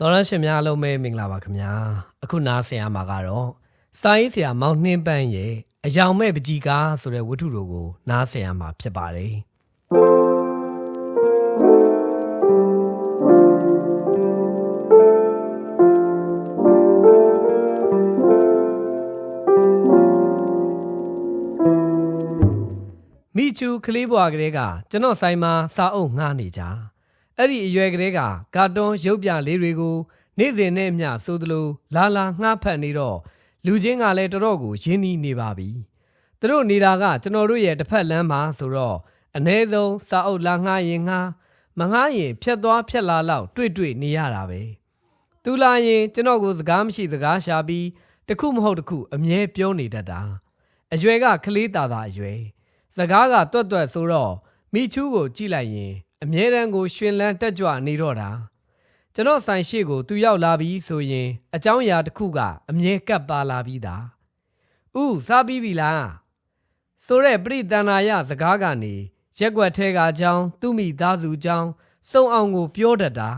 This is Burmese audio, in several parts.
တော်ရရှင်များအလုံးပဲမင်္ဂလာပါခင်ဗျာအခုနားဆင်ရမှာကတော့စာရေးဆရာမောင်နှင်းပန်းရဲ့အယောင်မဲ့ပကြီးကားဆိုတဲ့ဝတ္ထုတို့ကို နားဆင်ရမှာဖြစ်ပါတယ်မိချူကလေးဘွားကလေးကကျွန်တော်ဆိုင်မှာစာအုပ်ငှားနေကြ အဲ့ဒီအရွယ်ကလေးကကာတွန်းရုပ်ပြလေးတွေကိုနေ့စဉ်နဲ့အမျှစိုးသလိုလာလာငှားဖတ်နေတော့လူချင်းကလည်းတော်တော်ကိုရင်းနှီးနေပါပြီသူတို့နေတာကကျွန်တော်တို့ရဲ့တစ်ဖက်လမ်းမှာဆိုတော့အ ਨੇ ဆုံးစာအုပ်လာငှားရင်ငှားမငှားရင်ဖြတ်သွားဖြတ်လာလောက်တွေ့တွေ့နေရတာပဲသူလာရင်ကျွန်တော်ကိုစကားမရှိစကားရှာပြီးတစ်ခုမဟုတ်တစ်ခုအမြဲပြောနေတတ်တာအရွယ်ကကလေးတာတာအရွယ်စကားကတွတ်တွတ်ဆိုတော့မိချူးကိုကြည့်လိုက်ရင် အမြဲတမ်းကိုရှင်လန်းတက်ကြွနေတော့တာကျွန်တော်ဆိုင်ရှိကိုသူရောက်လာပြီဆိုရင်အเจ้าအရာတစ်ခုကအမြဲကပ်ပါလာပြီးသားဥစားပြီးပြီလားဆိုတဲ့ပြိတန်နာယစကားကနေရက်ွက်ထဲကအကြောင်းသူ့မိသားစုအကြောင်းစုံအောင်ကိုပြောတတ်တာ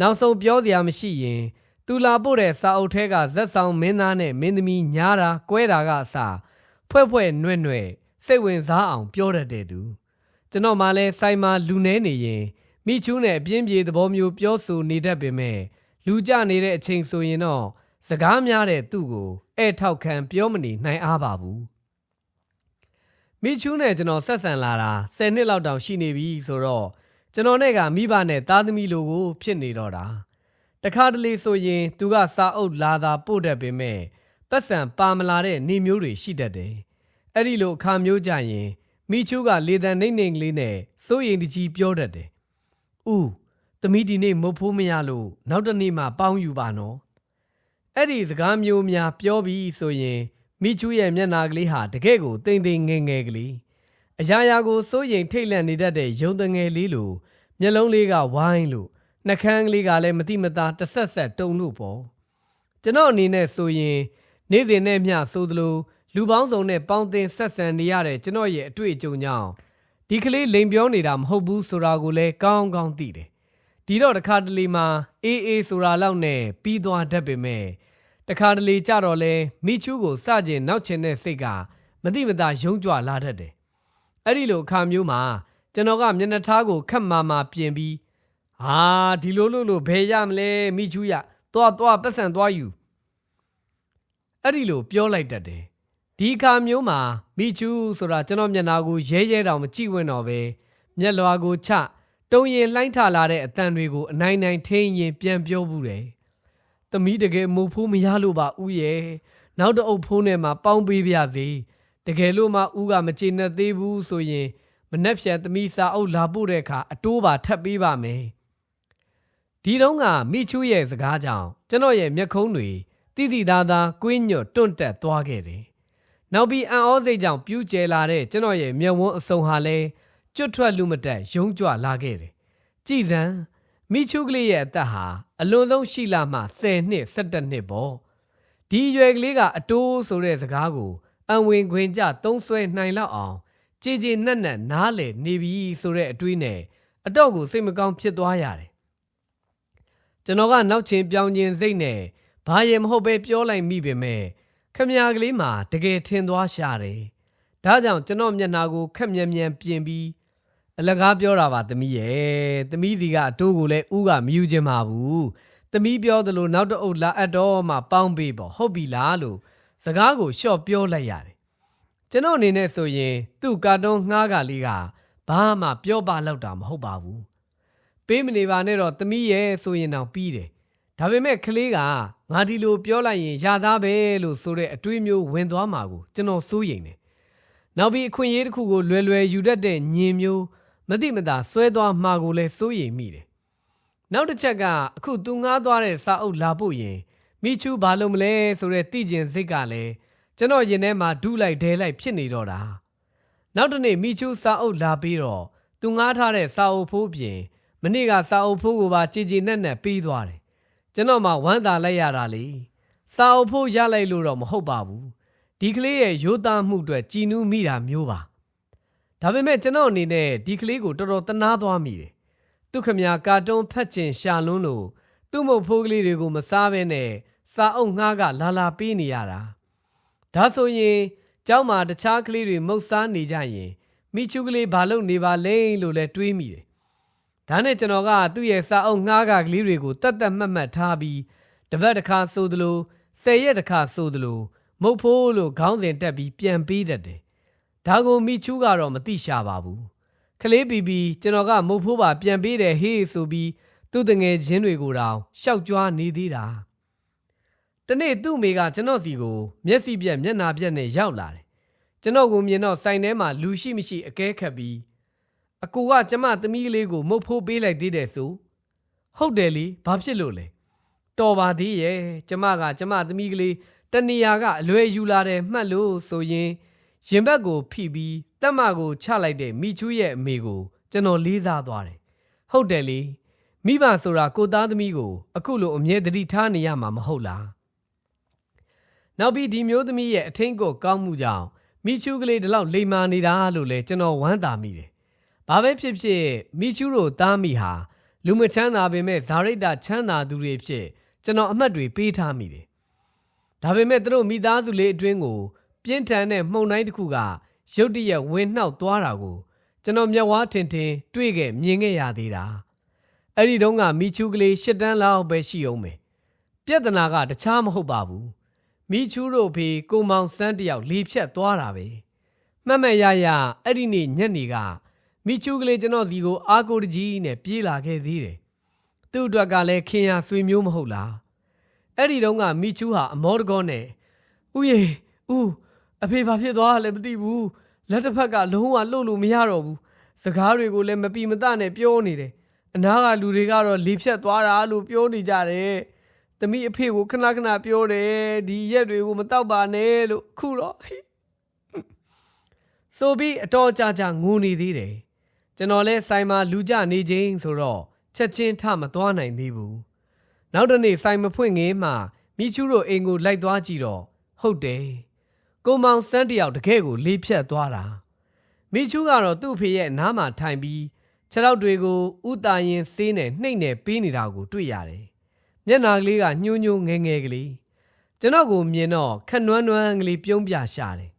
နောက်ဆုံးပြောစရာမရှိရင်သူလာပို့တဲ့စာအုပ်ထဲကဇက်ဆောင်မင်းသားနဲ့မင်းသမီးညားတာကွဲတာကအစဖွဲ့ဖွဲ့နွဲ့နွဲ့ စိတ်ဝင်စားအောင်ပြောတတ်တဲ့သူ ကျွန်တော်မှလည်းဆိုင်မှာလူနေနေရင်မိချူးနဲ့အပြင်းပြေသဘောမျိုးပြောဆိုနေတတ်ပေမဲ့လူကြနေတဲ့အချိန်ဆိုရင်တော့စကားများတဲ့သူ့ကိုအဲ့ထောက်ခံပြောမနေနိုင်အားပါဘူးမိချူးနဲ့ကျွန်တော်ဆက်ဆံလာတာ10နှစ်လောက်တောင်ရှိနေပြီဆိုတော့ကျွန်တော်နဲ့ကမိဘနဲ့သားသမီးလိုကို ဖြစ်နေတော့တာတခါတလေဆိုရင် သူကစာအုပ်လာတာပို့တတ်ပေမဲ့ပတ်စံပါမလာတဲ့နေမျိုးတွေရှိတတ်တယ်အဲ့ဒီလိုအခါမျိုးကြရင် မိချူးကလေတံနှိမ့်နှိမ့်ကလေးနဲ့စိုးရင်တကြီးပြောတတ်တယ်။ဦးသမီးဒီနေ့မုတ်ဖိုးမရလို့နောက်တစ်နေ့မှပေါင်းယူပါနော်။အဲ့ဒီစကားမျိုးများပြောပြီးဆိုရင်မိချူးရဲ့မျက်နာကလေးဟာတကယ့်ကိုတိမ်တိမ်ငယ်ငယ်ကလေးအရာရာကိုစိုးရင်ထိတ်လန့်နေတတ်တဲ့ယုံတငယ်လေးလိုမျက်လုံးလေးကဝိုင်းလို့နှကန်းကလေးကလည်းမတိမသားတစ်ဆက်ဆက်တုံလို့ပေါ့ကျွန်တော်အနေနဲ့ဆိုရင် နေ့စဉ်နဲ့မျှဆိုသလို လူပေါင်းစုံနဲ့ပေါင်းတင်ဆက်ဆံနေရတဲ့ကျွန်တော်ရဲ့အတွေ့အကြုံကြောင့်ဒီကလေးလိန်ပြောနေတာမဟုတ်ဘူးဆိုတာကိုလည်းကောင်းကောင်းသိတယ်။ဒီတော့တခါတလေမှာအေးအေးဆိုတာလောက်နဲ့ပြီးသွားတတ်ပေမဲ့တခါတလေကြတော့လဲမိချူးကိုစကျင်နောက်ချင်တဲ့စိတ်ကမတိမတာယုံကြွလာတတ်တယ်။အဲ့ဒီလိုအခါမျိုးမှာကျွန်တော်ကမျက်နှာထားကိုခက်မာမာပြင်ပြီးဟာဒီလိုလို့လို့ဘယ်ရမလဲမိချူးရသွားသွားပတ်စံသွားယူအဲ့ဒီလိုပြောလိုက်တတ်တယ် ဒီခါမျိုးမှာမိချူဆိုတာကျွန်တော်မျက်နှာကိုရဲရဲတောင်မကြည့်ဝင်တော့ပဲမျက်လွှာကိုချတုံရင်လှိုင်းထလာတဲ့အတန်တွေကိုအနိုင်နိုင်ထိန်ရင်ပြန်ပြောဘူးတယ်။သမီးတကယ်မုတ်ဖိုးမရလို့ပါဦးရဲ့။နောက်တော့အုပ်ဖိုးနဲ့မှပေါင်းပေးပြစေ။တကယ်လို့မှဦးကမကျေနပ်သေးဘူးဆိုရင်မနှက်ဖြန်သမီးစာအုပ်လာပို့တဲ့အခါအတိုးပါထပ်ပေးပါမယ်။ဒီတော့ကမိချူရဲ့စကားကြောင့်ကျွန်တော်ရဲ့မျက်ခုံးတွေတိတိသားသားကွင်းညွတ်တွန့်တက်သွားခဲ့တယ်။ နောက်ပြီးအံ့ဩစိတ်ကြောင့်ပြူးကျဲလာတဲ့ကျွန်တော်ရဲ့မျက်ဝန်းအစုံဟာလည်းကျွတ်ထွက်လူမတက်ယုံကြွလာခဲ့တယ်။ကြည်စံမိချူကလေးရဲ့အသက်ဟာအလွန်ဆုံးရှိလာမှ10နှစ်17နှစ်ပေါ့။ဒီအရွယ်ကလေးကအတိုးဆိုတဲ့စကားကိုအံဝင်ခွင်ကြသုံးဆွဲနိုင်လောက်အောင်ကြည်ကြည်နက်နက်နားလေနေပြီဆိုတဲ့အတွေးနဲ့အတော့ကိုစိတ်မကောင်းဖြစ်သွားရတယ်။ကျွန်တော်ကနောက်ချင်းပြောင်းခြင်းစိတ်နဲ့ဘာရင်မဟုတ်ပဲပြောလိုက်မိပေမဲ့ ခမညာကလေးမှာတကယ်ထင်သွားရှာတယ်။ဒါကြောင့်ကျွန်တော်မျက်နှာကိုခက်မြန်မြန်ပြင်ပြီးအလကားပြောတာပါသမီးရဲ့။သမီးစီကအတိုးကိုလည်းဥကမယူခြင်းပါဘူး။သမီးပြောသလိုနောက်တစ်အုပ်လာအပ်တော့မှပေါင်းပေးပေါ့ဟုတ်ပြီလားလို့စကားကိုရှော့ပြောလိုက်ရတယ်။ကျွန်တော်အနေနဲ့ဆိုရင်သူ့ကာတွန်းငှားကလေးကဘာမှပြောပါလောက်တာမဟုတ်ပါဘူး။ပေးမနေပါနဲ့တော့သမီးရဲ့ဆိုရင်တော့ပြီးတယ်။ဒါပေမဲ့ကလေးက ငါဒီလိုပြောလိုက်ရင်ရသားပဲလို့ဆိုတဲ့အတွေးမျိုးဝင်သွားမှာကိုကျွန်တော်စိုးရိမ်တယ်။နောက်ပြီးအခွင့်အရေးတစ်ခုကိုလွယ်လွယ်ယူတတ်တဲ့ညင်မျိုးမတိမတာဆွဲသွားမှာကိုလည်းစိုးရိမ်မိတယ်။နောက်တစ်ချက်ကအခုသူငားသွားတဲ့စာအုပ်လာဖို့ရင်မိချူဘာလို့မလဲဆိုတဲ့သိကျင်စိတ်ကလည်းကျွန်တော်ရင်ထဲမှာဒူးလိုက်ဒဲလိုက်ဖြစ်နေတော့တာ။နောက်တစ်နေ့မိချူစာအုပ်လာပြီးတော့သူငားထားတဲ့စာအုပ်ဖိုးပြင်မနေ့ကစာအုပ်ဖိုးကိုပါကြည်ကြည်နက်နက်ပြီးသွားတယ်။ ကျွန်တော်မှဝမ်းသာလိုက်ရတာလေစာအုပ်ဖို့ရလိုက်လို့တော့မဟုတ်ပါဘူးဒီကလေးရဲ့ရိုးသားမှုအတွက်ကြည်နူးမိတာမျိုးပါဒါပေမဲ့ကျွန်တော်အနေနဲ့ဒီကလေးကိုတော်တော်တနာသွားမိတယ်သူခမညာကာတွန်းဖတ်ကျင်ရှာလွန်းလို့တသူ့မုတ်ဖိုးကလေးတွေကိုမစားဘဲနဲ့စာအုပ်ငှားကလာလာပေးနေရတာဒါဆိုရင်ကျောင်းမှာတခြားကလေးတွေမုတ်စားနေကြရင်မိချူကလေးဘာလုပ်နေပါလဲလို့လဲတွေးမိတယ် ဒါနဲ့ကျွန်တော်ကသူ့ရဲ့စာအုပ်ငှားကကလေးတွေကိုတတ်တတ်မှတ်မှတ်ထားပြီးတပတ်တစ်ခါဆိုသလိုဆယ်ရက်တစ်ခါဆိုသလိုမုတ်ဖိုးလို့ခေါင်းစဉ်တက်ပြီးပြန်ပေးတတ်တယ်ဒါကိုမိချူကတော့မသိရှာပါဘူးကလေးပီပီကျွန်တော်ကမုတ်ဖိုးပါပြန်ပေးတယ်ဟေးဆိုပြီးသူ့တငယ်ချင်းတွေကိုတောင်ရှောက်ကြွားနေသေးတာတနေ့သူ့မိကကျွန်တော်စီကိုမျက်စိပြက်မျက်နှာပြက်နဲ့ရောက်လာတယ်ကျွန်တော်ကိုမြင်တော့ဆိုင်ထဲမှာလူရှိမရှိအကဲခတ်ပြီး အကူကကျမသမီးကလေးကိုမုတ်ဖိုးပေးလိုက်သေးတယ်ဆိုဟုတ်တယ်လေဘာဖြစ်လို့လဲတော်ပါသေးရဲ့ကျမကကျမသမီးကလေးတနေရာကအလွယ်ယူလာတယ်မှတ်လို့ဆိုရင်ရင်ဘက်ကိုဖိပြီးတက်မကိုချလိုက်တဲ့မိချူးရဲ့အမေကို ကျွန်တော်လေးစားသွားတယ်ဟုတ်တယ်လေမိဘဆိုတာကိုသားသမီးကို အခုလိုအမြဲတတိထားနေရမှာမဟုတ်လားနောက်ပြီးဒီမျိုးသမီးရဲ့အထင်းကိုကောင်းမှုကြောင့်မိချူးကလေးဒီလောက်လိမ္မာနေတာလို့လဲကျွန်တော်ဝမ်းသာမိတယ် ဘာပဲဖြစ်ဖြစ်မိချူးတို့သားမိဟာလူမချမ်းသာပေမဲ့ဇာရိတ္တချမ်းသာသူတွေဖြစ်ကျွန်တော်အမှတ်တွေပေးထားမိတယ်ဒါပေမဲ့သူတို့မိသားစုလေးအတွင်းကို ပြင်းထန်တဲ့မှုန်တိုင်းတစ်ခုကရုတ်တရက်ဝင်နှောက်သွားတာကိုကျွန်တော်မျက်ဝါးထင်ထင်တွေ့ခဲ့မြင်ခဲ့ရသေးတာအဲ့ဒီတုန်းကမိချူးကလေးရှစ်တန်းလောက်ပဲရှိအောင်မယ်ပြဿနာကတခြားမဟုတ်ပါဘူးမိချူးတို့ဖေကိုမောင်စန်းတယောက်လေးဖြတ်သွားတာပဲမှတ်မှတ်ရရအဲ့ဒီနေ့ညနေက မိချူးကလေးကျွန်တော်စီကိုအာကိုတကြီးနဲ့ပြေးလာခဲ့သေးတယ်သူ့အတွက်ကလည်းခင်ရဆွေမျိုးမဟုတ်လားအဲ့ဒီတုန်းကမိချူးဟာအမောတကောနဲ့ဥယေဥအဖေဘာဖြစ်သွားလဲမသိဘူးလက်တစ်ဖက်ကလုံးဝလှုပ်လို့မရတော့ဘူးစကားတွေကိုလည်းမပီမတနဲ့ပြောနေတယ်အနာကလူတွေကတော့လေဖြတ်သွားတာလို့ပြောနေကြတယ်သမီးအဖေကိုခဏခဏပြောတယ်ဒီရက်တွေကိုမတောက်ပါနဲ့လို့အခုတော့ဆိုပြီးအတော်ကြာကြာငိုနေသေးတယ် ကျွန်တော်လဲဆိုင်မှာလူကြနေချင်းဆိုတော့ချက်ချင်းထမသွားနိုင်သေးဘူးနောက်တစ်နေ့ဆိုင်မဖွင့်ငင်းမှမိချူတို့အိမ်ကိုလိုက်သွားကြည့်တော့ဟုတ်တယ်ကိုမောင်စန်းတယောက်တကယ်ကိုလေးဖြတ်သွားတာမိချူကတော့သူ့ဖေရဲ့နားမှာထိုင်ပြီးခြေထောက်တွေကိုဥတာရင်ဆေးနဲ့နှိမ့်နဲ့ပေးနေတာကိုတွေ့ရတယ်မျက်နာကလေးကညှိုးညှိုးငယ်ငယ်ကလေးကျွန်တော်ကိုမြင်တော့ခက်နွမ်းနွမ်းကလေးပြုံးပြရှာတယ်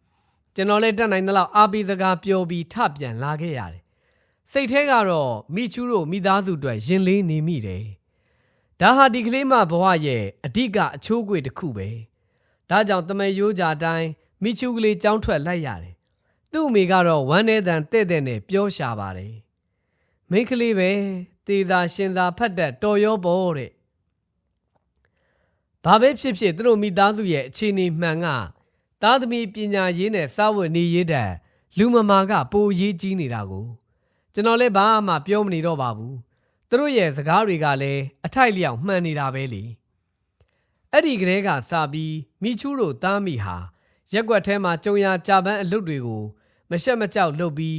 ကျွန်တော်လည်းတက်နိုင်သလောက်အားပေးစကားပြောပြီးထပြန်လာခဲ့ရတယ် စိတ်ထဲကတော့မိချူတို့မိသားစုအတွက်ရင်လေးနေမိတယ်ဒါဟာဒီကလေးမဘဝရဲ့အဓိကအချိုးအကွေတစ်ခုပဲဒါကြောင့်တမယိုးကြတိုင်းမိချူကလေးကြောင်းထွက်လိုက်ရတယ်သူ့အမေကတော့ဝမ်းနေတန်တဲ့တဲ့နဲ့ပြောရှာပါတယ်မိန်းကလေးပဲတေသာရှင်သာဖတ်တတ်တော်ရောပေါ်တဲ့ဘာပဲဖြစ်ဖြစ်သူတို့မိသားစုရဲ့အခြေအနေမှန်ကသားသမီးပညာရေးနဲ့စာဝတ်နေရေးတဲ့လူမမာကပိုရေးကြီးနေတာကို ကျွန်တော်လည်းဘာမှပြောမနေတော့ပါဘူးသူတို့ရဲ့စကားတွေကလည်းအထိုက်လျောက်မှန်နေတာပဲလေအဲ့ဒီကလေးကစာပြီးမိချူးတို့သားမိဟာရက်ွက်ထဲမှာကြုံရကြာပန်းအလုပ်တွေကိုမရှက်မကြောက်လုပ်ပြီး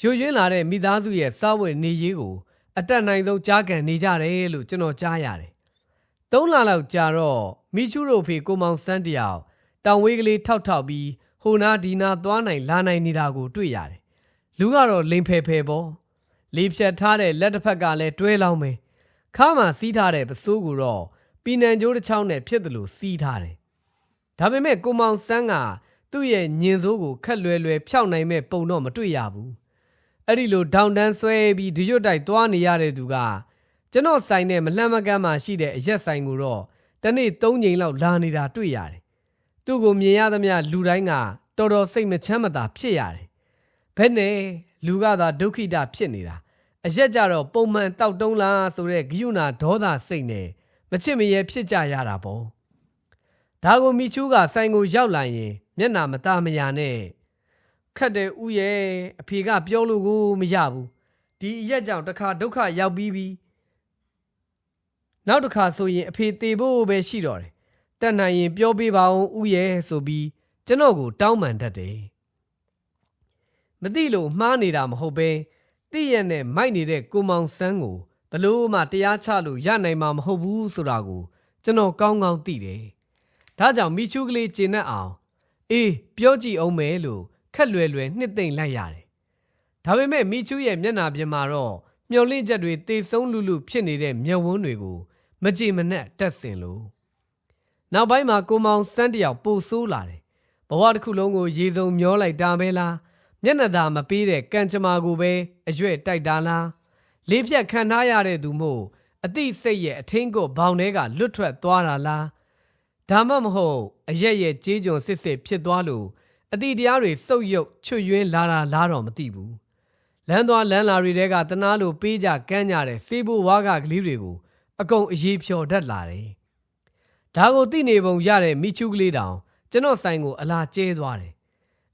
ရွရွင်းလာတဲ့မိသားစုရဲ့စားဝတ်နေရေးကိုအတက်နိုင်ဆုံးကြားကန်နေကြတယ်လို့ကျွန်တော်ကြားရတယ်။သုံးလလောက်ကြာတော့မိချူတို့ဖေကိုမောင်စန်းတယောက်တောင်ဝေးကလေးထောက်ထောက်ပြီးဟိုနာဒီနာသွားနိုင်လာနိုင်နေတာကိုတွေ့ရတယ်။ လူကတော့လိန်ဖယ်ဖယ်ပေါ့။လေဖြတ်ထားတဲ့လက်တစ်ဖက်ကလည်းတွဲလောင်းမယ်။ခါမှစီးထားတဲ့ပစိုးကိုတော့ပီနံကျိုးတစ်ချောင်းနဲ့ဖြစ်တယ်လို့စီးထားတယ်။ဒါပေမဲ့ကိုမောင်စန်းကသူ့ရဲ့ညင်စိုးကိုခက်လွယ်လွယ်ဖြောက်နိုင်မဲ့ပုံတော့မတွေ့ရဘူး။အဲ့ဒီလိုဒေါန်တန်းဆွဲပြီးဒီရွတ်တိုက်သွားနေရတဲ့သူကကျွန်တော်ဆိုင်နဲ့မလှမ်းမကမ်းမှရှိတဲ့အရက်ဆိုင်ကိုတော့တနေ့၃ချိန်လောက်လာနေတာတွေ့ရတယ်။သူ့ကိုမြင်ရသမျှလူတိုင်းကတော်တော်စိတ်မချမ်းမသာဖြစ်ရတယ်။ ဘယ်နဲ့လူကသာဒုက္ခိတဖြစ်နေတာအရက်ကြတော့ပုံမှန်တောက်တုံးလားဆိုတဲ့ဂယုဏဒေါသစိတ်နဲ့မချစ်မရဲဖြစ်ကြရတာပေါ့။ဒါကိုမိချူးကဆိုင်ကိုရောက်လာရင်မျက်နာမသားမယာနဲ့ခတ်တယ်ဥရဲ့အဖေကပြောလို့ကိုမရဘူးဒီအရက်ကြောင့်တစ်ခါဒုက္ခရောက်ပြီးပြီနောက်တစ်ခါဆိုရင်အဖေသေဖို့ပဲရှိတော့တယ်တက်နိုင်ရင်ပြောပေးပါဦးဥရဲ့ဆိုပြီးကျွန်တော်ကိုတောင်းပန်တတ်တယ်မ သိလို့မှားနေတာမဟုတ်ပဲသိရနဲ့မိုက်နေတဲ့ကိုမောင်ဆန်းကိုဘလို့မှတရားချလို့ရနိုင်မှာမဟုတ်ဘူးဆိုတာကိုကျွန်တော်ကောင်းကောင်းသိတယ်ဒါကြောင့်မိချူးကလေးကျင်내အောင်အေးပြောကြည့်အောင်မယ်လို့ခက်လွယ်လွယ်နှစ်သိမ့်လိုက်ရတယ်။ဒါပေမဲ့မိချူရဲ့မျက်နာပြင်မှာတော့မျောလင့်ချက်တွေတေဆုံးလူလူဖြစ်နေတဲ့မျက်ဝန်းတွေကိုမကြည်မနှက်တက်စင်လို့နောက်ပိုင်းမှာကိုမောင်စန်းတယောက်ပိုဆိုးလာတယ်ဘဝတစ်ခုလုံးကိုရေစုံမျောလိုက်တာပဲလား မျက်နှာသာမပေးတဲ့ကံကြမ္မာကိုပဲအရွက်တိုက်တာလားလေးဖြတ်ခံထားရတဲ့သူမို့အသိစိတ်ရဲ့အထင်းကိုဘောင်ထဲကလွတ်ထွက်သွားတာလားဒါမှမဟုတ်အရက်ရဲ့ကြေးကျွန်စစ်စစ်ဖြစ်သွားလို့အတိတရားတွေစုပ်ယုပ်ချွတ်ယွင်းလာတာလားတော့မသိဘူးလမ်းသွားလမ်းလာတွေတဲကတနာလိုပေးကြကမ်းကြတဲ့စေးဘိုးဝါကကလေးတွေကိုအကုန်အရေးဖြော်တတ်လာတယ်ဒါကိုသိနေပုံရတဲ့မိချူကလေးတောင်ကျွန်တော်ဆိုင်ကိုအလားကျဲသွားတယ်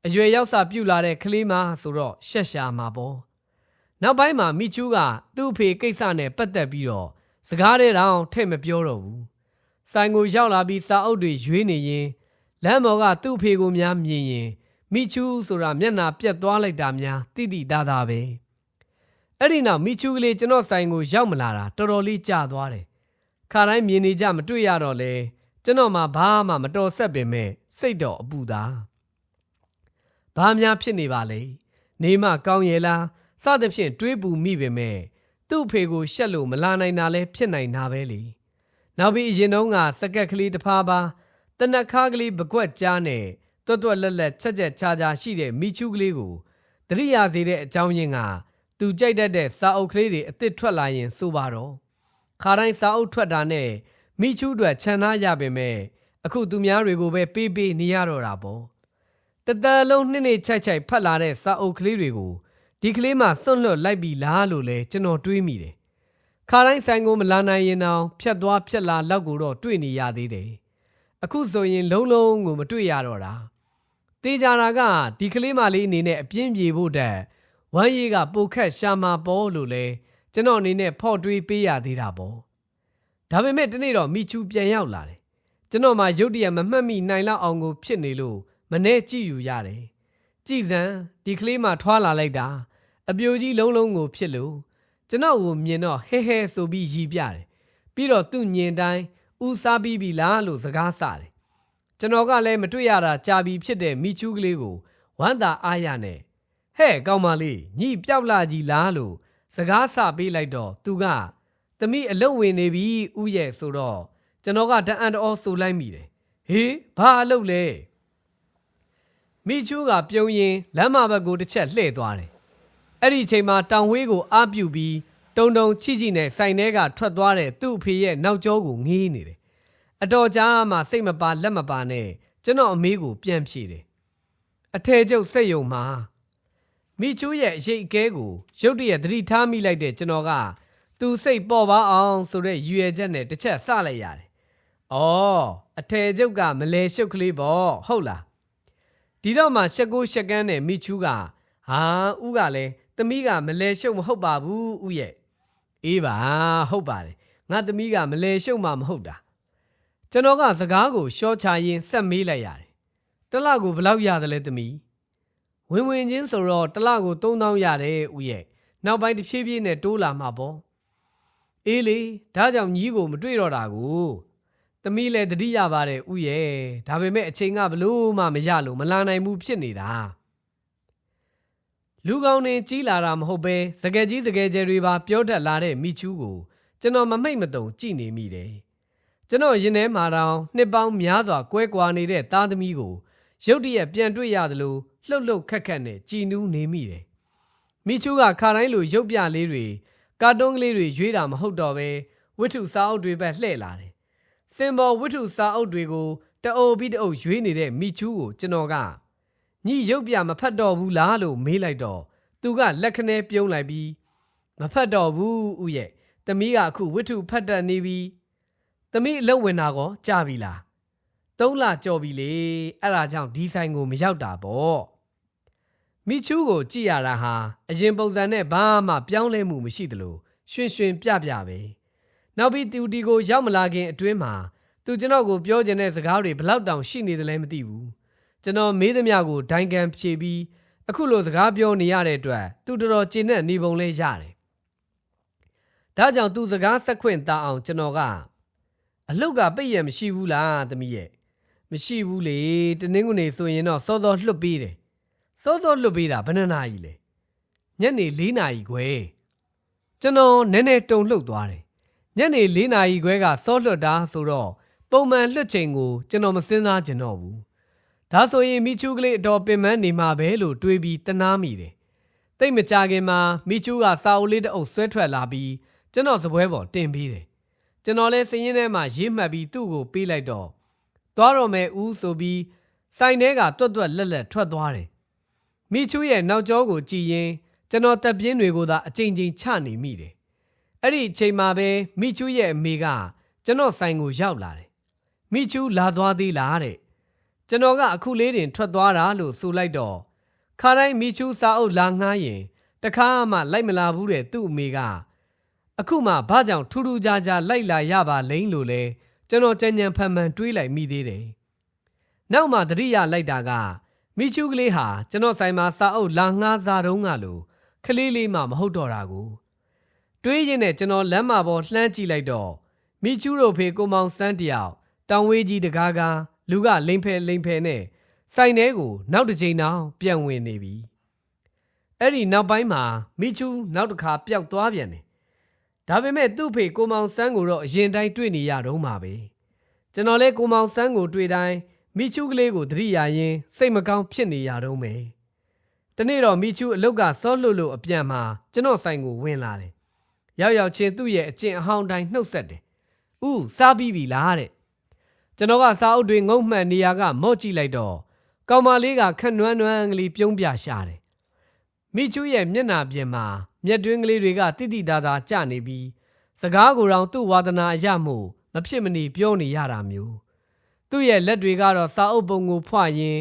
အရွယ်ရောက်စာပြုတ်လာတဲ့ကလေးမဆိုတော့ရှက်ရှာမှာပေါ့နောက်ပိုင်းမှာမိချူကသူ့အဖေကိစ္စနဲ့ပတ်သက်ပြီးတော့စကားတဲ့တောင်ထည့်မပြောတော့ဘူးဆိုင်ကိုရောက်လာပြီးစာအုပ်တွေရွေးနေရင်လမ်းပေါ်ကသူ့အဖေကိုများမြင်ရင်မိချူဆိုတာမျက်နှာပြက်သွားလိုက်တာများတိတိသားသားပဲအဲ့ဒီနောက်မိချူကလေးကျွန်တော်ဆိုင်ကိုရောက်မလာတာတော်တော်လေးကြာသွားတယ်ခါတိုင်းမြင်နေကြမတွေ့ရတော့လဲကျွန်တော်မှဘာမှမတော်ဆက်ပင်မဲ့စိတ်တော်အပူသား ဘာများဖြစ်နေပါလဲနေမကောင်းရဲ့လားစသဖြင့်တွေးပူမိပေမဲ့သူ့အဖေကိုရှက်လို့မလာနိုင်တာလဲဖြစ်နိုင်တာပဲလေနောက်ပြီးအရင်တုန်းကစကက်ကလေးတစ်ဖားပါတနက်ခါကလေးပကွက်ကြားနဲ့တွတ်တွတ်လက်လက်ချက်ချက်ချာချာရှိတဲ့မိချူးကလေးကိုတရိယာစေတဲ့အကြောင်းရင်းကသူကြိုက်တတ်တဲ့စာအုပ်ကလေးတွေအစ်စ်ထွက်လာရင်ဆိုပါတော့ခါတိုင်းစာအုပ်ထွက်တာနဲ့မိချူးအတွက်ခြံသားရပေမဲ့အခုသူများတွေကိုပဲပေးပေးနေရတော့တာပေါ့ တသက်လုံးနှစ်နှစ်ချိုက်ချိုက်ဖတ်လာတဲ့စာအုပ်ကလေးတွေကိုဒီကလေးမှစွန့်လွတ်လိုက်ပြီလားလို့လဲကျွန်တော်တွေးမိတယ်ခါတိုင်းဆိုင်ကိုမလာနိုင်ရင်တောင်ဖြတ်သွားဖြတ်လာလောက်ကိုတော့တွေ့နေရသေးတယ်အခုဆိုရင်လုံးလုံးကိုမတွေ့ရတော့တာတေးကြတာကဒီကလေးမလေးအနေနဲ့အပြင်းပြေဖို့တက်ဝမ်းရည်ကပိုခက်ရှာမာပေါ်လို့လဲကျွန်တော်အနေနဲ့ဖော့တွေးပေးရသေးတာပေါ့ဒါပေမဲ့ဒီနေ့တော့မိချူပြန်ရောက်လာတယ်ကျွန်တော်မှရုတ်တရက်မမှတ်မိနိုင်လောက်အောင်ကိုဖြစ်နေလို့ မနဲ့ကြည့်ယူရတယ်ကြည်စံဒီကလေးမှထွာလာလိုက်တာအပြိုကြီးလုံးလုံးကိုဖြစ်လို့ကျွန်တော်ကိုမြင်တော့ဟဲဟဲဆိုပြီးရီပြတယ်ပြီးတော့သူ့ညင်တိုင်းဦးစားပြီးပြီလားလို့စကားဆတယ်ကျွန်တော်ကလည်းမတွေ့ရတာကြာပြီဖြစ်တဲ့မိချူးကလေးကိုဝမ်းသာအားရနဲ့ဟဲ့ကောင်မလေးညီပျောက်လာကြီးလားလို့စကားဆပေးလိုက်တော့သူကသမီးအလုတ်ဝင်နေပြီဥရဲ့ဆိုတော့ကျွန်တော်ကတအံ့တော်ဆိုလိုက်မိတယ်ဟေးဘာအလုတ်လဲ မိချူးကပြုံးရင်လမ်းမဘက်ကိုတစ်ချက်လှည့်သွားတယ်အဲ့ဒီအချိန်မှာတောင်ဝေးကိုအားပြုပြီးတုံတုံချိချိနဲ့စိုင်ထဲကထွက်သွားတဲ့သူ့အဖေရဲ့နောက်ကျောကိုငေးနေတယ်အတော်ကြာမှစိတ်မပါလက်မပါနဲ့ကျွန်တော်အမေကိုပြန်ဖြေတယ်အထည်ကျုပ်စက်ယုံမှာမိချူးရဲ့အရေးအကဲကိုရုတ်တရက်သတိထားမိလိုက်တဲ့ကျွန်တော်ကသူစိတ်ပေါ်ပါအောင်ဆိုတဲ့ရည်ရွယ်ချက်နဲ့တစ်ချက်စလိုက်ရတယ်။အော်အထည်ကျုပ်ကမလဲရှုပ်ကလေးပေါ့ဟုတ်လား။ ဒီတော့မှရှက်ကိုရှက်ကန်းနဲ့မိချူးကဟာဥကလည်းသမီးကမလဲရှုပ်မဟုတ်ပါဘူးဥရဲ့။အေးပါဟုတ်ပါတယ်။ငါသမီးကမလဲရှုပ်မှမဟုတ်တာ။ကျွန်တော်ကစကားကိုရှော့ချရင်းဆက်မေးလိုက်ရတယ်။တစ်လကိုဘယ်လောက်ရတယ်လဲသမီး။ဝင်ဝင်ချင်းဆိုတော့တစ်လကို3000ရတယ်ဥရဲ့။နောက်ပိုင်းတစ်ဖြည်းဖြည်းနဲ့တိုးလာမှာပေါ့။အေးလေဒါကြောင့်ညီးကိုမတွေ့တော့တာကို သမီးလည်းတတိရပါတယ်ဥရဲ့ဒါပေမဲ့အချိန်ကဘလို့မှမရလို့မလာနိုင်ဘူးဖြစ်နေတာလူကောင်းနေကြီးလာတာမဟုတ်ပဲစကယ်ကြီးစကယ်ကျယ်တွေပါပြောတတ်လာတဲ့မိချူးကိုကျွန်တော်မမိတ်မတုံကြည်နေမိတယ်ကျွန်တော်ရင်ထဲမှာတောင်နှစ်ပေါင်းများစွာကွဲကွာနေတဲ့သားသမီးကိုရုတ်တရက်ပြန်တွေ့ရသလိုလှုပ်လှုပ်ခက်ခက်နဲ့ကြည်နူးနေမိတယ်မိချူးကခါတိုင်းလိုရုပ်ပြလေးတွေကာတွန်းကလေးတွေရွေးတာမဟုတ်တော့ပဲဝိထုစာအုပ်တွေပဲလှည့်လာတယ်။ စင်ဘော်ဝိထုစာအုပ်တွေကိုတအိုပြီးတအုပ်ရွေးနေတဲ့မိချူးကိုကျွန်တော်ကညီရုပ်ပြမဖတ်တော့ဘူးလားလို့မေးလိုက်တော့သူကလက်ခနဲပြုံးလိုက်ပြီးမဖတ်တော့ဘူးဥရဲ့။သမီးကအခုဝိထုဖတ်တတ်နေပြီ။သမီးအလုပ်ဝင်တာကောကြာပြီလား။သုံးလကြော်ပြီလေ။အဲ့ဒါကြောင့်ဒီဆိုင်ကိုမရောက်တာပေါ့။မိချူးကိုကြည့်ရတာဟာအရင်ပုံစံနဲ့ဘာမှပြောင်းလဲမှုမရှိသလိုရွှင်ရွှင်ပြပြပဲ နောက်ပြီးသူဒီကိုရောက်မလာခင်အတွင်းမှာသူကျွန်တော်ကိုပြောချင်တဲ့စကားတွေဘလောက်တောင်ရှိနေတယ်လဲမသိဘူးကျွန်တော်မေးသမျှကိုဒိုင်ကန်ဖြေပြီးအခုလိုစကားပြောနေရတဲ့အတွက်သူတော်တော်ကျဉ်နဲ့နေပုံလေးရတယ်ဒါကြောင့်သူစကားဆက်ခွင့်တာအောင်ကျွန်တော်ကအလုတ်ကပိတ်ရမရှိဘူးလားသမီးရဲ့မရှိဘူးလေတနင်္ဂနွေဆိုရင်တော့စောစောလွတ်ပြီးတယ်စောစောလွတ်ပေးတာဘယ်နှနာရီလဲညနေ၄နာရီခွဲကျွန်တော်နည်းနည်းတုံလှုပ်သွားတယ် ညနေ၄နာရီခွဲကစောလွတ်တာဆိုတော့ပုံမှန်လွတ်ချိန်ကိုကျွန်တော်မစင်းစားကျင်တော့ဘူးဒါဆိုရင်မိချူကလေးအတော်ပင်ပန်းနေမှာပဲလို့တွေးပြီးတနာမိတယ်တိတ်မကြခင်မှာမိချူကစာအုပ်လေးတစ်အုပ်ဆွဲထွက်လာပြီးကျွန်တော်စပွဲပေါ်တင်ပြီးတယ်ကျွန်တော်လည်းစရင်ထဲမှာရေးမှတ်ပြီးသူ့ကိုပေးလိုက်တော့သွားတော့မယ်ဦးဆိုပြီးဆိုင်ထဲကတွတ်တွတ်လက်လက်ထွက်သွားတယ်မိချူရဲ့နောက်ကျောကိုကြည်ရင်ကျွန်တော်တပ်ပြင်းတွေကိုသာအချိန်ချင်းချနေမိတယ် အဲ့ဒီအချိန်မှာပဲမိချူရဲ့အမေကကျွန်တော်ဆိုင်ကိုရောက်လာတယ်။မိချူလာသွားသေးလားတဲ့။ကျွန်တော်ကအခုလေးတင်ထွက်သွားတာလို့ဆိုလိုက်တော့ခါတိုင်းမိချူစာအုပ်လာငှားရင်တခါမှလိုက်မလာဘူးတဲ့သူ့အမေကအခုမှဘာကြောင့်ထူးထူးခြားခြားလိုက်လာရပါလိမ့်လို့လဲကျွန်တော်ကြံ့ကြံဖန်ဖန်တွေးလိုက်မိသေးတယ်။နောက်မှသတိရလိုက်တာကမိချူကလေးဟာကျွန်တော်ဆိုင်မှာစာအုပ်လာငှားစားတုံးကလို့ခလေးလေးမှမဟုတ်တော့တာကို တွေးရင်နဲ့ကျွန်တော်လမ်းမှာပေါ်လှမ်းကြည့်လိုက်တော့မိချူတို့ဖေကိုမောင်စန်းတယောက်တောင်ဝေးကြီးတကားကားလူကလိန်ဖဲလိန်ဖဲနဲ့စိုင်ထဲကိုနောက်တစ်ချိန်တောင်ပြန်ဝင်နေပြီအဲ့ဒီနောက်ပိုင်းမှာမိချူနောက်တစ်ခါပျောက်သွားပြန်တယ်ဒါပေမဲ့သူ့ဖေကိုမောင်စန်းကိုတော့အရင်တိုင်းတွေ့နေရတော့မှာပဲကျွန်တော်လဲကိုမောင်စန်းကိုတွေ့တိုင်းမိချူကလေးကိုသတိရရင်စိတ်မကောင်းဖြစ်နေရတော့မယ်တနေ့တော့မိချူအလုတ်ကစောလှုပ်လို့အပြန်မှာကျွန်တော်ဆိုင်ကိုဝင်လာတယ် ရောက်ရောက်ချင်းသူ့ရဲ့အကျင့်အဟောင်းတိုင်းနှုတ်ဆက်တယ်။ဦးစားပြီးပြီလားတဲ့။ကျွန်တော်ကစားအုပ်တွေငုံမှန်နေရာကမော့ကြည့်လိုက်တော့ကောင်မလေးကခက်နွမ်းနွမ်းကလေးပြုံးပြရှာတယ်။မိချူရဲ့မျက်နှာပြင်မှာမျက်တွင်းကလေးတွေကတိတိသားသားကျနေပြီးစကားကိုယ်တော်သူ့ဝါသနာအရမှုမဖြစ်မနေပြောနေရတာမျိုး။သူ့ရဲ့လက်တွေကတော့စားအုပ်ပုံကိုဖွရင်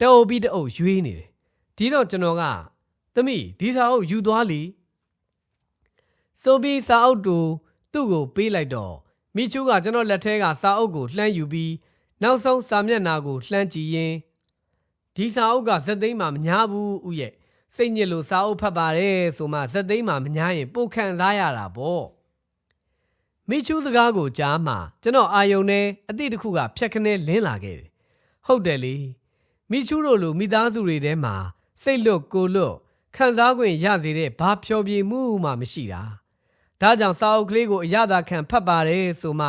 တအုပ်ပြီးတအုပ်ရွေးနေတယ်။ဒီတော့ကျွန်တော်ကသမီးဒီစားအုပ်ယူသွားလီ ဆိုပြီးစာအုပ်တူသူ့ကိုပေးလိုက်တော့မိချူကကျွန်တော်လက်ထဲကစာအုပ်ကိုလှမ်းယူပြီးနောက်ဆုံးစာမျက်နှာကိုလှမ်းကြည့်ရင်ဒီစာအုပ်ကဇက်သိမ်းမှာမညာဘူးဥရဲ့စိတ်ညစ်လို့စာအုပ်ဖတ်ပါတယ်ဆိုမှဇက်သိမ်းမှာမညာရင်ပိုခံစားရတာပေါ့မိချူစကားကိုကြားမှကျွန်တော်အာယုံနဲ့အတိတ်တစ်ခုကဖြတ်ခနဲလင်းလာခဲ့တယ်ဟုတ်တယ်လေမိချူတို့လိုမိသားစုတွေထဲမှာစိတ်လွတ်ကိုလွတ်ခံစား권ရစေတဲ့ဘာဖြောပြမှုမှမရှိတာ ဒါကြောင့်စာအုပ်ကလေးကိုအရသာခံဖတ်ပါတယ်ဆိုမှ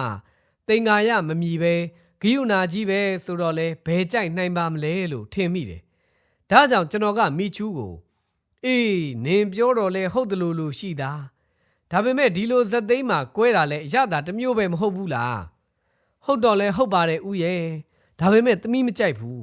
တင်္ကာရမမြည်ပဲဂိယုနာကြီးပဲဆိုတော့လဲဘဲကြိုက်နိုင်ပါမလဲလို့ထင်မိတယ်။ဒါကြောင့်ကျွန်တော်ကမိချူးကိုအေးနင်ပြောတော့လဲဟုတ်တယ်လို့လို့ရှိတာ။ဒါပေမဲ့ဒီလိုဇက်သိမ်းမှာကွဲတာလဲအရသာတစ်မျိုးပဲမဟုတ်ဘူးလား။ဟုတ်တော့လဲဟုတ်ပါတယ်ဥရဲ့။ဒါပေမဲ့သမီးမကြိုက်ဘူး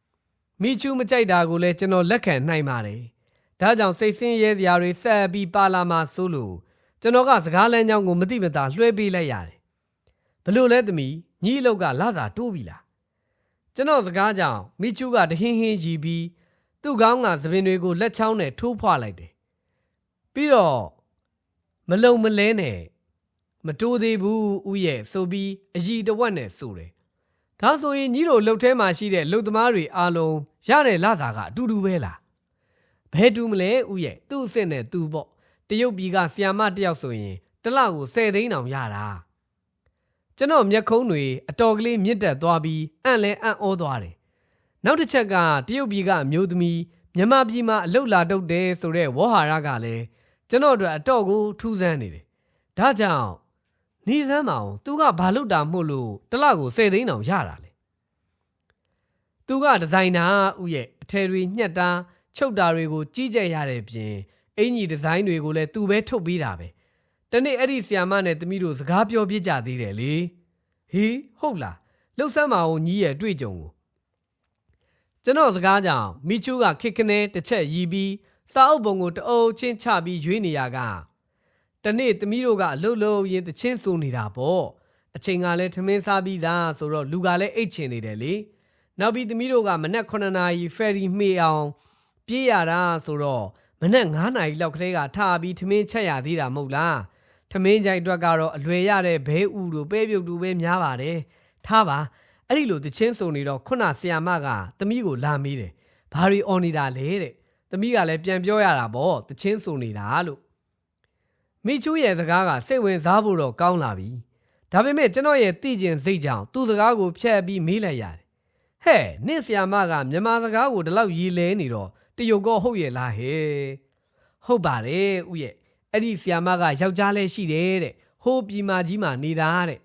။မိချူးမကြိုက်တာကိုလဲကျွန်တော်လက်ခံနိုင်ပါတယ်။ဒါကြောင့်စိတ်ဆင်းရဲစရာတွေဆက်ပြီးပါလာမှာဆိုလို့ ကျွန်တော်ကစကားလမ်းကြောင်းကိုမတိမတာလွှဲပေးလိုက်ရတယ်။ဘလို့လဲသမီးညီအလောက်ကလာစာတိုးပြီလား။ကျွန်တော်စကားကြောင့်မိချူကတဟင်းဟင်းရီပြီးသူ့ကောင်းကသပင်တွေကိုလက်ချောင်းနဲ့ထိုးဖွာလိုက်တယ်။ပြီးတော့မလုံမလဲနဲ့မတိုးသေးဘူးဥရဲ့ဆိုပြီးအကြီးတဝက်နဲ့ဆိုတယ်။ဒါဆိုရင်ညီတို့လှုပ်ထဲမှာရှိတဲ့လှုပ်သမားတွေအားလုံးရတဲ့လာစာကအတူတူပဲလား။ဘဲတူမလဲဥရဲ့သူ့အစ်စ်နဲ့သူ့ပေါ့ တရုတ်ပြည်ကဆီယာမတယောက်ဆိုရင်တစ်လကို10သိန်းတောင်ရတာကျွန်တော်မျက်ခုံးတွေအတော်ကလေးမြင့်တက်သွားပြီးအံ့လဲအံ့ဩသွားတယ်နောက်တစ်ချက်ကတရုတ်ပြည်ကအမျိုးသမီးမြန်မာပြည်မှာအလုတ်လာတုတ်တယ်ဆိုတဲ့ဝေါ်ဟာရကလည်းကျွန်တော်တို့အတော့ကိုထူးဆန်းနေတယ်ဒါကြောင့်နေစမ်းမအောင်သူကဘာလုပ်တာမို့လို့တစ်လကို10သိန်းတောင်ရတာလေသူကဒီဇိုင်နာဥရဲ့အထည်တွေညှက်တာချုပ်တာတွေကိုကြီးကြပ်ရတဲ့ပြင် အင်ကြီးဒီဇိုင်းတွေကိုလည်းသူပဲထုတ်ပေးတာပဲတနေ့အဲ့ဒီဆီယာမနဲ့တမီးတို့စကားပြောပြကြသေးတယ်လေဟေးဟုတ်လားလှုပ်ဆမ်းမအောင်ညီးရဲ့အတွေ့အကြုံကိုကျွန်တော်စကားကြောင့်မိချူကခစ်ခနဲတစ်ချက်ရီးပြီးစာအုပ်ပုံကိုတအုပ်ချင်းချပြီးရွေးနေရကတနေ့တမီးတို့ကအလုတ်လုံးရင်တချင်းဆိုနေတာပေါ့အချိန်ကလည်းထမင်းစားပြီးသားဆိုတော့လူကလည်းအိတ်ချင်နေတယ်လေနောက်ပြီးတမီးတို့ကမနက်9နာရီဖယ်ရီမှေအောင်ပြေးရတာဆိုတော့ မနက်9နာရီလောက်ကလေးကထားပြီးထမင်းချက်ရသေးတာမဟုတ်လားထမင်းကြိုင်အတွက်ကတော့အလွယ်ရတဲ့ဘဲဥတို့ပဲပြုတ်တူပဲများပါတယ်ထားပါအဲ့ဒီလိုတချင်းစုံနေတော့ခုနဆီယာမကသမီးကိုလာမေးတယ်ဘာရီအော်နေတာလဲတဲ့သမီးကလည်းပြန်ပြောရတာပေါ့တချင်းစုံနေတာလို့မိချူရဲ့စကားကစိတ်ဝင်စားဖို့တော့ကောင်းလာပြီဒါပေမဲ့ကျွန်တော်ရဲ့သိကျင်စိတ်ကြောင့်သူ့စကားကိုဖျက်ပြီးမေးလိုက်ရတယ်ဟဲ့နင့်ဆီယာမကမြန်မာစကားကိုဒီလောက်ရည်လဲနေတော့ တရုတ်ကဟုတ်ရဲ့လားဟဲ့ဟုတ်ပါတယ်ဥရဲ့အဲ့ဒီဆီယာမကယောက်ျားလဲရှိတယ်တဲ့ဟဟိုပြည်မာကြီးမှာနေတာတဲ့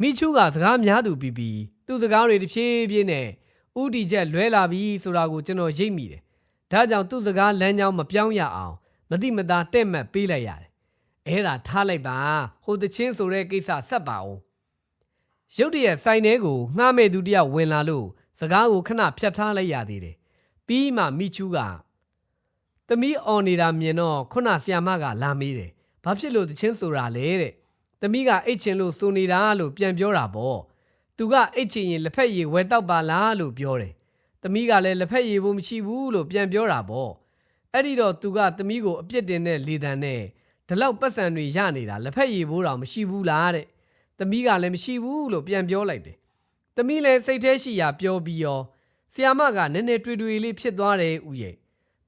မိချူကစကားများသူပြီးပြီးသူ့စကားတွေတစ်ဖြည်းဖြည်းနဲ့ဥတီချက်လွဲလာပြီဆိုတာကိုကျွန်တော်ရိပ်မိတယ်ဒါကြောင့်သူ့စကားလမ်းကြောင်းမပြောင်းရအောင်မတိမသားတဲ့မှတ်ပေးလိုက်ရတယ်အဲ့ဒါထားလိုက်ပါဟိုတချင်းဆိုတဲ့ကိစ္စဆက်ပါအောင်ရုတ်တရက်ဆိုင်ထဲကိုငှားမဲ့သူတယောက်ဝင်လာလို့စကားကိုခဏဖြတ်ထားလိုက်ရသေးတယ် ပြီးမှမိချူက။သမီးအော်နေတာမြင်တော့ခုနဆီယာမကလာမေးတယ်။ဘာဖြစ်လို့တချင်းဆိုတာလဲတဲ့။သမီးကအိတ်ချင်လို့ဆိုနေတာလို့ပြန်ပြောတာပေါ့။သူကအိတ်ချင်ရင်လက်ဖက်ရည်ဝဲတောက်ပါလားလို့ပြောတယ်။သမီးကလည်းလက်ဖက်ရည်ဘူးမရှိဘူးလို့ပြန်ပြောတာပေါ့။အဲ့ဒီတော့သူကသမီးကိုအပြစ်တင်တဲ့လေတံနဲ့ဒီလောက်ပတ်စံတွေရနေတာလက်ဖက်ရည်ဘိုးတော်မရှိဘူးလားတဲ့။သမီးကလည်းမရှိဘူးလို့ပြန်ပြောလိုက်တယ်။သမီးလည်းစိတ်แท้ရှိရာပြောပြီးရော ဆီယာမကနည်းနည်းတွေ့တွေ့လေးဖြစ်သွားတယ်ဥရဲ့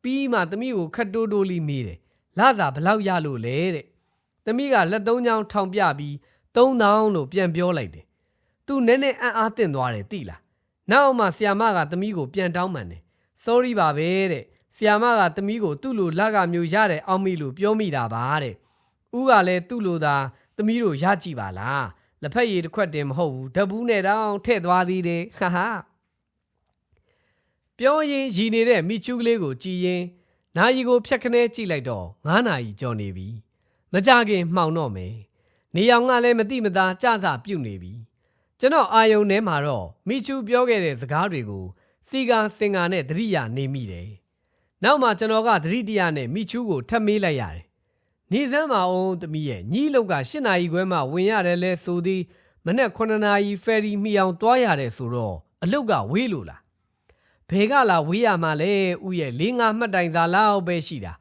ပြီးမှသမီးကိုခတ်တိုးတိုးလေးမေးတယ်။လာစာဘလောက်ရလို့လဲတဲ့။သမီးကလက်သုံးချောင်းထောင်ပြပြီး3000လို့ပြန်ပြောလိုက်တယ်။ तू နည်းနည်းအံ့အားသင့်သွားတယ်တိလား။နောက်မှဆီယာမကသမီးကိုပြန်တောင်းပန်တယ်။ sorry ပါပဲတဲ့။ဆီယာမကသမီးကိုသူ့လိုလက်ကမျိုးရတယ်အောင်မိလို့ပြောမိတာပါတဲ့။ဦးကလည်းသူ့လိုသာသမီးတို့ရကြည့်ပါလား။လက်ဖက်ရည်တစ်ခွက်တင်မဟုတ်ဘူးဓဘူးနဲ့တောင်ထည့်သွားသေးတယ်ဟာဟာ။ ပြောရင်ရည်နေတဲ့မိချူးကလေးကိုကြည်ရင်နာယီကိုဖြတ်ခနဲကြည့်လိုက်တော့9နာရီကျော်နေပြီမကြခင်မှောင်တော့မယ်နေအောင်ကလည်းမတိမသားကြစပြုတ်နေပြီကျွန်တော်အာယုံထဲမှာတော့မိချူးပြောခဲ့တဲ့စကားတွေကိုစီကာစင်ကာနဲ့သတိရနေမိတယ်နောက်မှကျွန်တော်ကသတိတရနဲ့မိချူးကိုထပ်မေးလိုက်ရတယ်နေစမ်းမအောင်သမီးရဲ့ညီလောက်က8နာရီခွဲမှဝင်ရတယ်လဲဆိုသည်မနေ့9နာရီဖယ်ရီမှီအောင်တွားရတယ်ဆိုတော့အလုတ်ကဝေးလို့လား ဘဲကလာဝေးရမှာလဲဥရဲ့လေးငါမှတ်တိုင်စာလောက်ပဲရှိတာ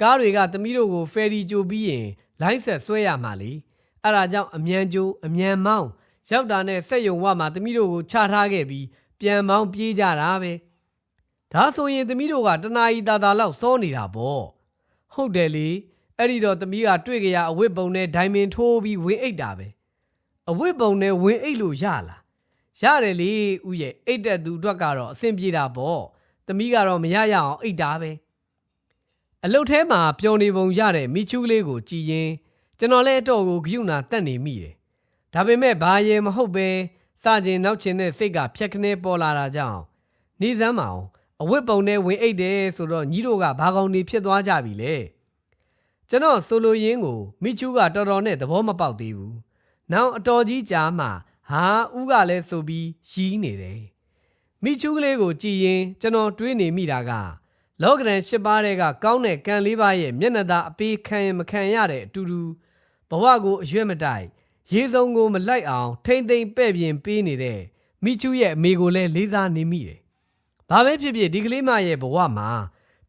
ကားတွေကသမီးတို့ကိုဖယ်ရီကြိုပြီးရင်လိုင်းဆက်ဆွဲရမှာလေအဲ့ဒါကြောင့်အမြန်ကြိုအမြန်မောင်းရောက်တာနဲ့ဆက်ယုံဝမှာသမီးတို့ကိုချထားခဲ့ပြီးပြန်မောင်းပြေးကြတာပဲဒါဆိုရင်သမီးတို့ကတနာ ਈ တာတာလောက်စောနေတာပေါ့ဟုတ်တယ်လေအဲ့ဒီတော့သမီးကတွေ့ကြရအဝတ်ပုံနဲ့ဒိုင်မင်ထိုးပြီးဝင်အိတ်တာပဲအဝတ်ပုံနဲ့ဝင်အိတ်လို့ရလား ရတယ်လေဥရဲ့အိတ်တက်သူအတွက်ကတော့အဆင်ပြေတာပေါ့သမီးကတော့မရရအောင်အိတ်တာပဲအလုတ်ထဲမှာပျော်နေပုံရတဲ့မိချူးကလေးကိုကြည်ရင်ကျွန်တော်လည်းအတော့ကိုဂယုဏတက်နေမိတယ်ဒါပေမဲ့ဘာရဲမဟုတ်ပဲစကျင်နောက်ချင်တဲ့စိတ်ကဖြက်ခနဲပေါ်လာတာကြောင့်နေစမ်းမအောင်အဝတ်ပုံနဲ့ဝင်အိတ်တယ်ဆိုတော့ညီတို့ကဘာကောင်နေဖြစ်သွားကြပြီလေကျွန်တော်ဆိုလိုရင်းကိုမိချူးကတော်တော်နဲ့သဘောမပေါက်သေးဘူးနောက်အတော်ကြီးကြားမှ ဟာဦးကလည်းဆိုပြီးရီးနေတယ်မိချူးကလေးကိုကြည်ရင်ကျွန်တော်တွေးနေမိတာကလောကရန်၈ပါးတဲ့ကကောင်းတဲ့ကံလေးပါးရဲ့မျက်နှာသာအပေးခံရင်မခံရတဲ့အတူတူဘဝကိုအရွက်မတိုက်ရေစုံကိုမလိုက်အောင်ထိမ့်သိမ့်ပဲ့ပြင်ပေးနေတဲ့မိချူးရဲ့အမေကိုလည်းလေးစားနေမိတယ်။ဘာပဲဖြစ်ဖြစ်ဒီကလေးမရဲ့ဘဝမှာ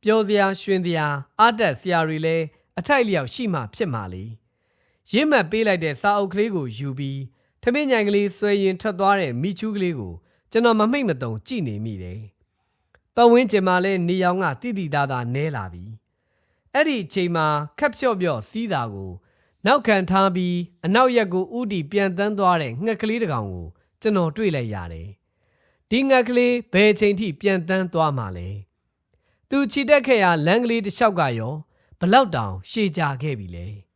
ပျော်စရာရွှင်စရာအတက်စရာတွေလည်းအထိုက်လျောက်ရှိမှဖြစ်မှာလေ။ရင့်မှတ်ပေးလိုက်တဲ့စာအုပ်ကလေးကိုယူပြီး ထမင်းညံကလေးဆွဲရင်ထွက်သွားတဲ့မိချူးကလေးကိုကျွန်တော်မမိတ်မတုံကြည့်နေမိတယ်။ပတ်ဝန်းကျင်မှာလည်းနေရောင်ကတိတိသားသားနဲလာပြီ။အဲ့ဒီအချိန်မှာခက်ဖြော့ဖြော့စီးစာကိုနောက်ခံထားပြီးအနောက်ရက်ကိုဥတီပြန်တန်းသွားတဲ့ငှက်ကလေးတစ်ကောင်ကိုကျွန်တော်တွေ့လိုက်ရတယ်။ဒီငှက်ကလေးဘယ်အချိန်ထိပြန်တန်းသွားမှာလဲ။သူချီတက်ခဲ့ရလမ်းကလေးတစ်လျှောက်ကရောဘလောက်တောင်ရှည်ကြခဲ့ပြီလဲ။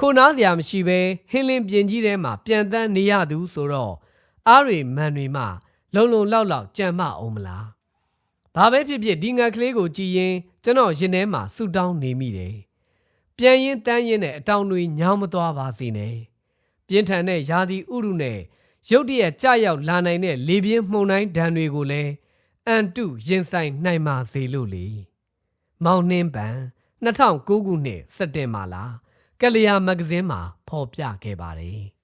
ခုနားစရာမရှိဘဲဟင်းလင်းပြင်ကြီးထဲမှာပြန်တန်းနေရသူဆိုတော့အားတွေမန်တွေမှလုံလုံလောက်လောက်ကြံမအောင်မလား။ဘာပဲဖြစ်ဖြစ်ဒီငှက်ကလေးကိုကြည်ရင်ကျွန်တော်ရင်ထဲမှာဆူတောင်းနေမိတယ်။ပြန်ရင်တန်းရင်နဲ့အတောင်တွေညောင်းမသွားပါစေနဲ့။ပြင်းထန်တဲ့ယာဒီဥရုနဲ့ရုတ်တရက်ကြရောက်လာနိုင်တဲ့လေပြင်းမှုန်တိုင်းဒဏ်တွေကိုလည်းအန်တုရင်ဆိုင်နိုင်ပါစေလို့လေ။မောင်နှင်းပန်2009ခုနှစ်စက်တင်ဘာလ ကလျာမဂဇင်းမှာဖော်ပြခဲ့ပါတယ်။